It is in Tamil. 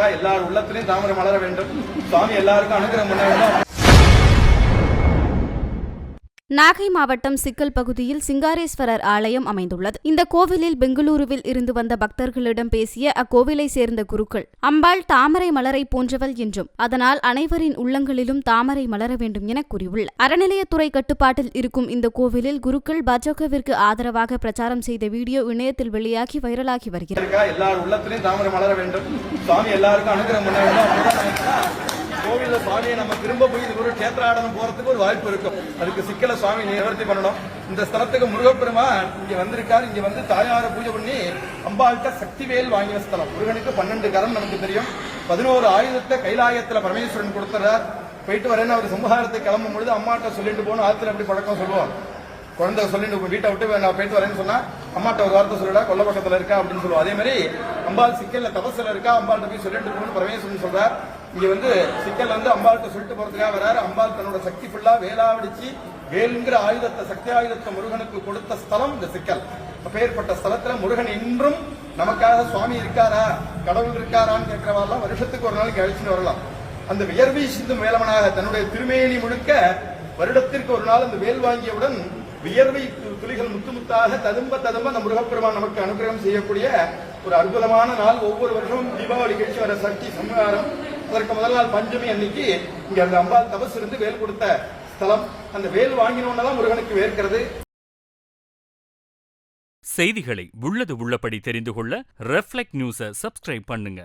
இருக்கா எல்லார் உள்ளத்திலையும் தாமரை மலர வேண்டும். சுவாமி எல்லாருக்கும் அனுகிரகம் பண்ண வேண்டும். நாகை மாவட்டம் சிக்கல் பகுதியில் சிங்காரேஸ்வரர் ஆலயம் அமைந்துள்ளது. இந்த கோவிலில் பெங்களூருவில் இருந்து வந்த பக்தர்களிடம் பேசிய அக்கோவிலை சேர்ந்த குருக்கள் அம்பாள் தாமரை மலரை போன்றவள் என்றும் அதனால் அனைவரின் உள்ளங்களிலும் தாமரை மலர வேண்டும் என கூறியுள்ளார் அறநிலையத்துறை கட்டுப்பாட்டில் இருக்கும் இந்த கோவிலில் குருக்கள் பாஜகவிற்கு ஆதரவாக பிரச்சாரம் செய்த வீடியோ இணையத்தில் வெளியாகி வைரலாகி வருகிறது. கோவிலில் சுவாமியை நம்ம திரும்ப போய் இது ஒரு கேத்திராடனம் போறதுக்கு ஒரு வாய்ப்பு இருக்கும். அதுக்கு சிக்கல சுவாமி நிவர்த்தி பண்ணணும். இந்த ஸ்தலத்துக்கு முருகப்பெருமான் இங்க வந்திருக்காரு. இங்க வந்து தாயார பூஜை பண்ணி அம்பாள்கிட்ட சக்திவேல் வாங்கின ஸ்தலம். முருகனுக்கு பன்னெண்டு கரம் நமக்கு தெரியும். பதினோரு ஆயுதத்தை கைலாயத்துல பரமேஸ்வரன் கொடுத்துறார். போயிட்டு வரேன்னு அவர் சம்ஹாரத்தை கிளம்பும் பொழுது அம்மாட்ட சொல்லிட்டு போகணும். ஆத்துல அப்படி பழக்கம் சொல்லுவாங்க. குழந்தை சொல்லிட்டு வீட்டை விட்டு நான் போயிட்டு வரேன்னு சொன்னா அம்மாட்ட ஒரு வார்த்தை சொல்லுடா கொல்ல பக்கத்துல இருக்கா? அப்படின்னு சொல்லுவோம் அதே மாதிரி அம்பாள் சிக்கல்ல தபஸ்ல இருக்கா? அம்பாள்கிட்ட போய் சொல்லிட்டு போகணும் பரமேஸ்வரன் சொல்றார். இங்க வந்து சிக்கல் வந்து அம்பாள்கிட்ட சொல்லிட்டு போறதுக்காக வராரு. அம்பாள் தன்னோட சக்தி ஃபுல்லா வேலாவடிச்சு வேலுங்கிற ஆயுதத்தை சக்தி ஆயுதத்தை முருகனுக்கு கொடுத்த ஸ்தலம் இந்த சிக்கல். அப்பேற்பட்ட ஸ்தலத்துல முருகன் இன்றும் நமக்காக சுவாமி இருக்காரா கடவுள் இருக்காரான்னு கேட்கிறவாள்லாம் வருஷத்துக்கு ஒரு நாளைக்கு அழிச்சுட்டு வரலாம். அந்த வியர்வை சிந்தும் வேலவனாக தன்னுடைய திருமேனி முழுக்க வருடத்திற்கு ஒரு நாள் அந்த வேல் வாங்கியவுடன் வியர்வை துளிகள் முத்து முத்தாக ததும்ப ததும்ப அந்த முருகப்பெருமான் நமக்கு அனுகிரகம் செய்யக்கூடிய ஒரு அற்புதமான நாள். ஒவ்வொரு வருஷமும் தீபாவளி கழிச்சு வர சக்தி சம்ஹாரம் அதற்கு முதல் நாள் பஞ்சமி அன்னைக்கு இங்க அந்த அம்பாள் தபஸ் இருந்து வேல் கொடுத்த ஸ்தலம். அந்த வேல் வாங்கினோன்னு தான் முருகனுக்கு வேர்க்கிறது. செய்திகளை உள்ளது உள்ளபடி தெரிந்து கொள்ள ரெஃப்ளெக்ட் நியூஸை சப்ஸ்கிரைப் பண்ணுங்க.